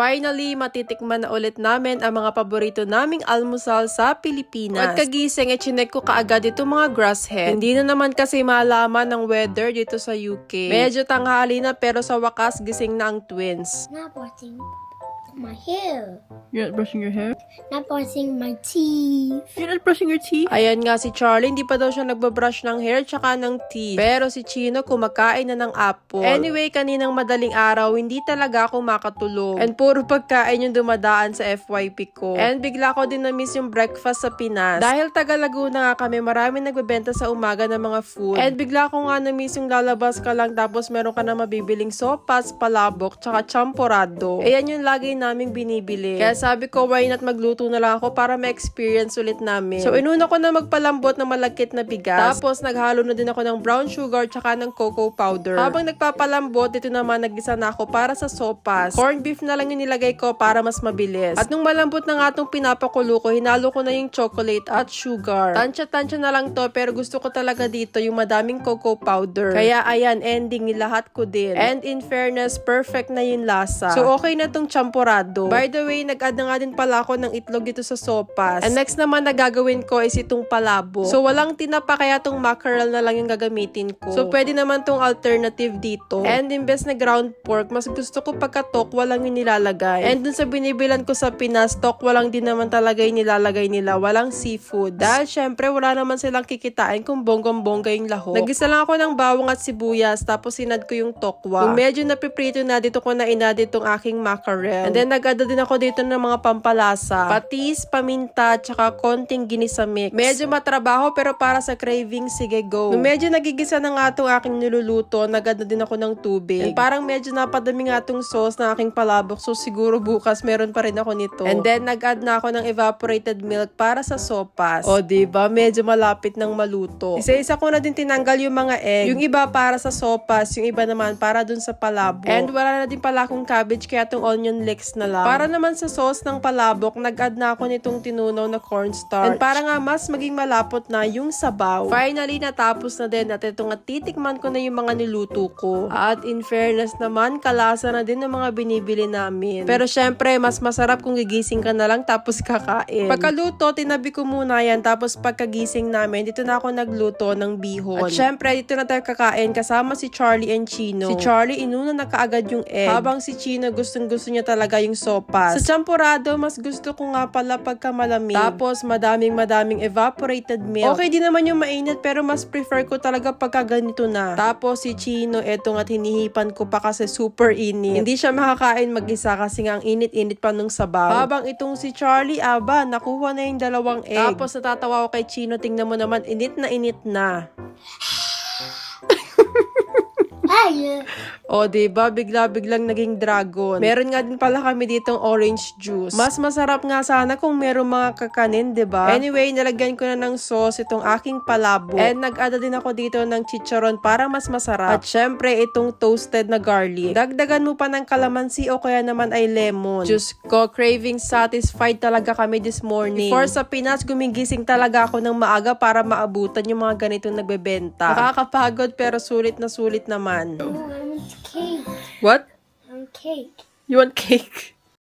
Finally, matitikman na ulit namin ang mga paborito naming almusal sa Pilipinas. Pagkagising, eh, chinek ko kaagad itong mga grass head. Hindi na naman kasi malaman ng weather dito sa UK. Medyo tanghali na pero sa wakas gising na ang twins. Brushing my hair. You're not brushing your hair? Not brushing my teeth. You're not brushing your teeth? Ayan nga si Charlie, hindi pa daw siya nagbabrush ng hair tsaka ng teeth. Pero si Chino kumakain na ng apple. Anyway, kaninang madaling araw, hindi talaga ako makatulog. And puro pagkain yung dumadaan sa FYP ko. And bigla ko din na-miss yung breakfast sa Pinas. Dahil taga Laguna nga kami, marami nagbebenta sa umaga ng mga food. And bigla ko nga na-miss yung lalabas ka lang tapos meron ka na mabibiling sopas, palabok, tsaka champorado. Ayan yung lagi naming binibili. Kaya sabi ko, why not magluto na lang ako para ma-experience ulit namin. So, inuna ko na magpalambot ng malagkit na bigas. Tapos, naghalo na din ako ng brown sugar tsaka ng cocoa powder. Habang nagpapalambot, dito naman nagisa na ako para sa sopas. Corned beef na lang yung nilagay ko para mas mabilis. At nung malambot na nga itong pinapakulo ko, hinalo ko na yung chocolate at sugar. Tansya-tansya na lang to, pero gusto ko talaga dito yung madaming cocoa powder. Kaya ayan, ending lahat ko din. And in fairness, perfect na yung lasa. So okay na tong champorado. By the way, nag-add na nga din pala ako ng itlog dito sa sopas. And next naman na gagawin ko is itong palabo. So walang tinapa kaya tong mackerel na lang yung gagamitin ko. So pwede naman tong alternative dito. And imbes na ground pork, mas gusto ko pagka-tok walang yung nilalagay. And dun sa binibilan ko sa Pinas, tok walang din naman talaga yung nilalagay nila. Walang seafood. Dahil syempre wala naman silang kikitain kung bonggong-bongga yung lahok. Nagisa lang ako ng bawang at sibuyas tapos sinad ko yung tokwa. Kung medyo napiprito na, dito ko na inad itong aking mackerel. And then nag-add din ako dito ng mga pampalasa. Patis, paminta, tsaka konting ginisa mix. Medyo matrabaho pero para sa craving, sige go. Nung medyo nagigisa na nga itong aking niluluto, nagad na din ako ng tubig. And parang medyo napadami nga itong sauce na aking palabok. So siguro bukas meron pa rin ako nito. And then nag-add na ako ng evaporated milk para sa sopas. O diba, medyo malapit ng maluto. Isa-isa ko na din tinanggal yung mga egg. Yung iba para sa sopas, yung iba naman para dun sa palabok. And wala na din pala akong cabbage kaya itong onion leeks na lang. Para naman sa sauce ng palabok, nag-add na ako nitong tinunaw na cornstarch. And para nga mas maging malapot na yung sabaw. Finally, natapos na din at ito nga titikman ko na yung mga niluto ko. At in fairness naman, kalasa na din ng mga binibili namin. Pero syempre, mas masarap kung gigising ka na lang tapos kakain. Pagkaluto, tinabi ko muna yan. Tapos pagkagising namin, dito na ako nagluto ng bihon. At syempre, dito na tayo kakain kasama si Charlie and Chino. Si Charlie, inuna na kaagad yung egg. Habang si Chino, gustong gusto niya talaga yung sopas. Sa champurado, mas gusto ko nga pala pagka malamig. Tapos, madaming madaming evaporated milk. Okay din naman yung mainit, pero mas prefer ko talaga pagka ganito na. Tapos, si Chino, eto nga hinihipan ko pa kasi super init. Hindi siya makakain mag-isa kasi nga ang init-init pa nung sabaw. Habang itong si Charlie, aba, nakuha na yung dalawang egg. Tapos, natatawa ko kay Chino, tingnan mo naman, init na init na. Hey, O, diba? Bigla-biglang naging dragon. Meron nga din pala kami ditong orange juice. Mas masarap nga sana kung meron mga kakanin, diba? Anyway, nalagyan ko na ng sauce itong aking palabo. And nag-add din ako dito ng chicharon para mas masarap. At syempre, itong toasted na garlic. Dagdagan mo pa ng kalamansi o kaya naman ay lemon. Diyos ko, craving satisfied talaga kami this morning. Before sa Pinas, gumigising talaga ako ng maaga para maabutan yung mga ganitong nagbebenta. Nakakapagod pero sulit na sulit naman. Oh, I want cake. What? I want cake. You want cake?